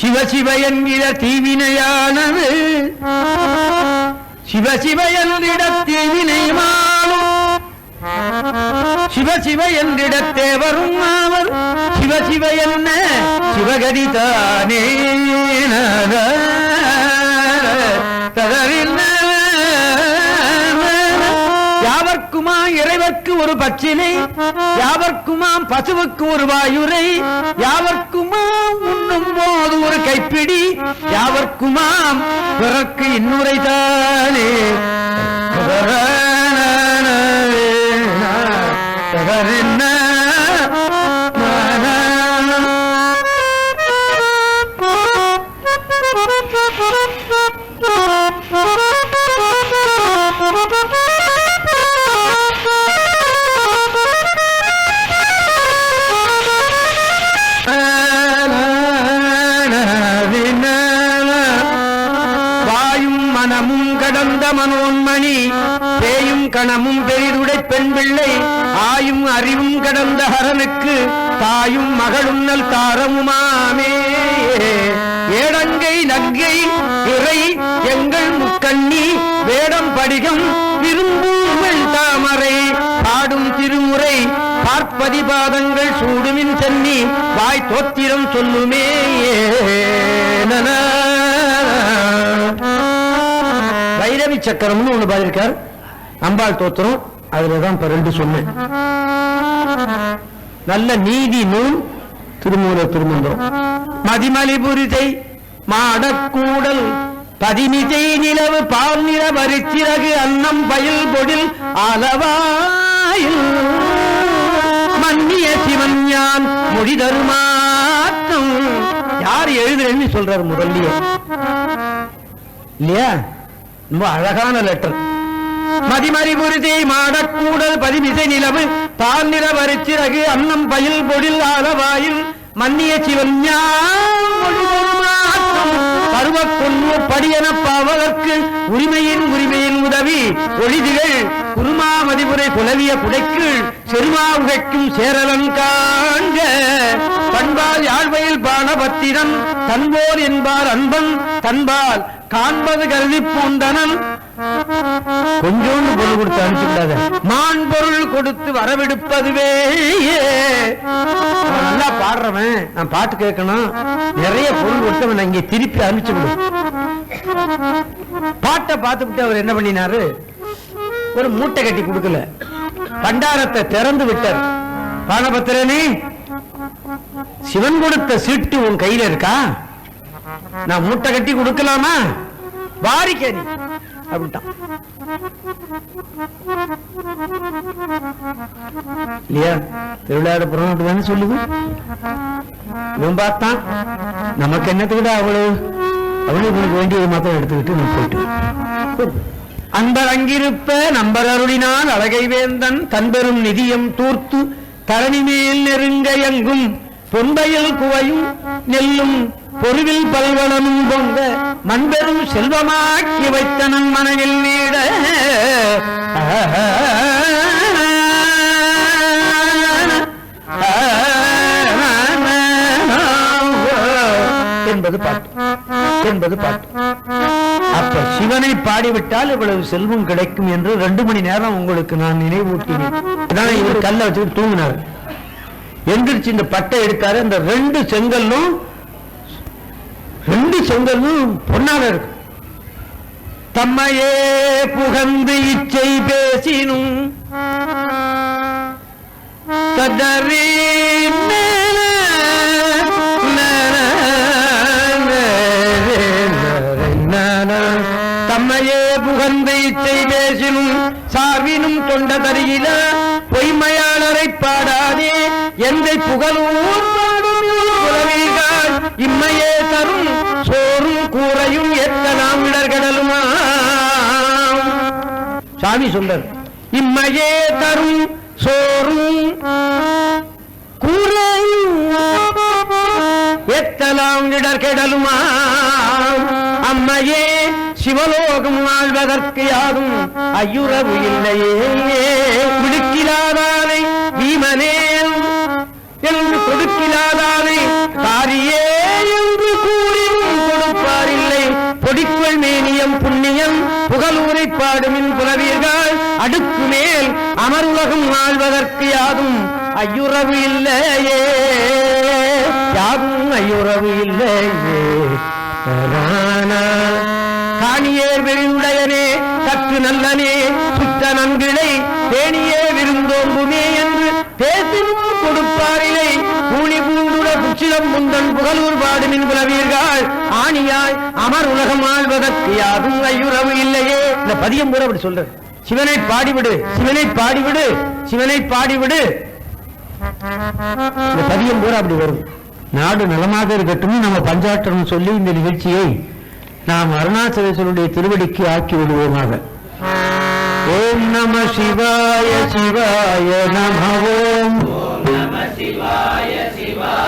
சிவ என்கிற தீவினையானது சிவ சிவ என்றிட தீவினைமானும் சிவ சிவ என்றிடத்தே வரும் அவர் சிவ சிவ என்ன சிவகதி தானே ஒரு பச்சிலை யாவர்க்குமாம் பசுவுக்கு ஒரு வாயுரை யாவர்க்குமாம் உண்ணும் போது ஒரு கைப்பிடி யாவர்க்குமாம் பிறர்க்கு இன்னுரை தானே. வாயும் மனோன்மணி பேயும் கணமும் பெரிதுடை பெண் பிள்ளை ஆயும் அறிவும் கடந்த ஹரனுக்கு தாயும் மகளும் நல் தாரமுமாமே. ஏடங்கை நங்கை இறை எங்கள் முக்கண்ணி வேடம் படிகம் விரும்பும் தாமரை. பாடும் திருமுறை பார்ப்பதிபாதங்கள் சூடுமின் சென்னி வாய் தோத்திரம் சொல்லுமே. நன. சக்கரம்னு ஒண்ணு பாதிருக்கார் அம்பாள் தோத்திரம் அதுலதான் இப்ப ரெண்டு சொன்னேன். நல்ல நீதி நூல் திருமூல திருமந்திரம். மதிமலிபுரிதை மாடக்கூடல் பதிமிசை நிலவு பால் நில வரிச்சிறகு அன்னம் பயில் பொடில் அளவாயில். மன்னிய சிவன் யான் மொழி தருமாற்றம். யார் எழுதுறேன்னு சொல்றாரு முதல்லையே இல்லையா? ரொம்ப அழகான லெட்டர் மதிமரிபுரிதை மாடக்கூடல் பதிமிசை நிலவு பால் வரிச்சிறகு அன்னம் பயில் பொழில் ஆலவாயில் மன்னிய சிவன் பருவ கொன்னு படியன பாவதற்கு உரிமையின் உரிமையின் உதவி ஒளிதிகள் குருமா மதிபுரை புலவிய குடைக்கு செருமா உகைக்கும் சேரலன் காண்க. பண்பால் யாழ்வையில் பானபத்திரன் தன்போர் என்பார் அன்பன் தன்பால் காண்பது கருதி பூந்தனன். கொஞ்சோண்டு பொருள் கொடுத்து அனுப்பிச்சுடாத மான் பொருள் கொடுத்து வரவிடுப்பதுவே. நல்லா பாடுறவன். நான் பாட்டு கேட்கணும். நிறைய பொருள் கொடுத்தவன் இங்கே திருப்பி அனுப்பிச்சு விடு பாட்டை பார்த்துட்டு அவர் என்ன பண்ணினாரு? ஒரு மூட்டை கட்டி கொடுக்கல. பண்டாரத்தை திறந்து விட்டார். பானபத்திரனே சிவன் கொடுத்த சீட்டு உன் கையில இருக்கா? நான் மூட்டை கட்டி கொடுக்கலாமா? வாரிக்க நீ அப்படின்ட்டான். இல்லையா? திருவிழாட புறம் அப்படிதானே சொல்லுது? இவன் பார்த்தான். நமக்கு என்னத்துக்கிட்ட அவளு? அவளு இவனுக்கு வேண்டியது மாத்திரம் எடுத்துக்கிட்டு நான் போயிட்டு அந்த அங்கிருப்ப நம்பர் அருளினால் அழகை வேந்தன் தன்பெரும் நிதியம் தூர்த்து தரணி மேல் நெருங்க எங்கும். பொன்பையில் குவையும் நெல்லும் பொருவில் பல்வளமும் கொண்ட மண்பெரும் செல்வமாக்கி வைத்த நம் மனையில் நீட. என்பது பாட்டு. என்பது பாட்டு. அப்ப சிவனை பாடிவிட்டால் இவ்வளவு செல்வம் கிடைக்கும் என்று ரெண்டு மணி நேரம் உங்களுக்கு நான் நினைவூட்டினேன். இவர் கல்ல வச்சுட்டு தூங்கினார். எந்திரிச்சு இந்த பட்டை எடுத்தாரு இந்த ரெண்டு செங்கல்லும் செங்கல்லும் பொன்னால இருக்கும். தம்மையே புகந்து இச்சை பேசினும் கதறி தம்மையே புகந்து இச்சை பேசினும் சார்பினும் தொண்ட தருகில பொய்மையாளரை பாடாதே எந்தை புகழூர் பாடும் இம்மையே தரும் சாமி சொல்றார் இம்மையே தரும் சோறும் கூரையும் எத்தலாம் இடர்கெடலுமா? அம்மையே சிவலோகம் வாழ்வதற்கு யாரும் ஐயுறவு இல்லையே. விடுக்கிலாதானை பீமனே என்று கொடுக்கிலாதானை காரியே அடுக்கு மேல் அமருலகம் வாழ்வதற்கு யாதும் ஐயுறவு இல்லையே. யாதும் ஐயுறவு இல்லையே. காணியே காணியேர் விருந்துடையனே நல்லனே. சுத்த நன்கிளை தேனியே விருந்தோம்புமே என்று பேசினும் கொடுப்பாரிலை. கூலி பூண்டுட குச்சிலம் முந்தன் புகழூர் பாடுமின் புலவீர்கள். ஆணியாய் அமர் உலகம் ஆழ்வதற்கு யாரும் ஐயுறவு இல்லையே. இந்த பதியம் கூட அப்படி சொல்ற சிவனை பாடிவிடு சிவனை பாடிவிடு சிவனை பாடிவிடு. இந்த பதியம் பூரா அப்படி வரும். நாடு நலமாக இருக்கட்டும் நம்ம பஞ்சாற்றணும் சொல்லி இந்த நிகழ்ச்சியை நாம் அருணாச்சலேஸ்வருடைய திருவடிக்கு ஆக்கி விடுவோமாக ஓம் நம சிவாய சிவாய நம ஓம். ஓம் நம சிவாய சிவாய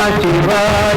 நம சிவாய சிவாய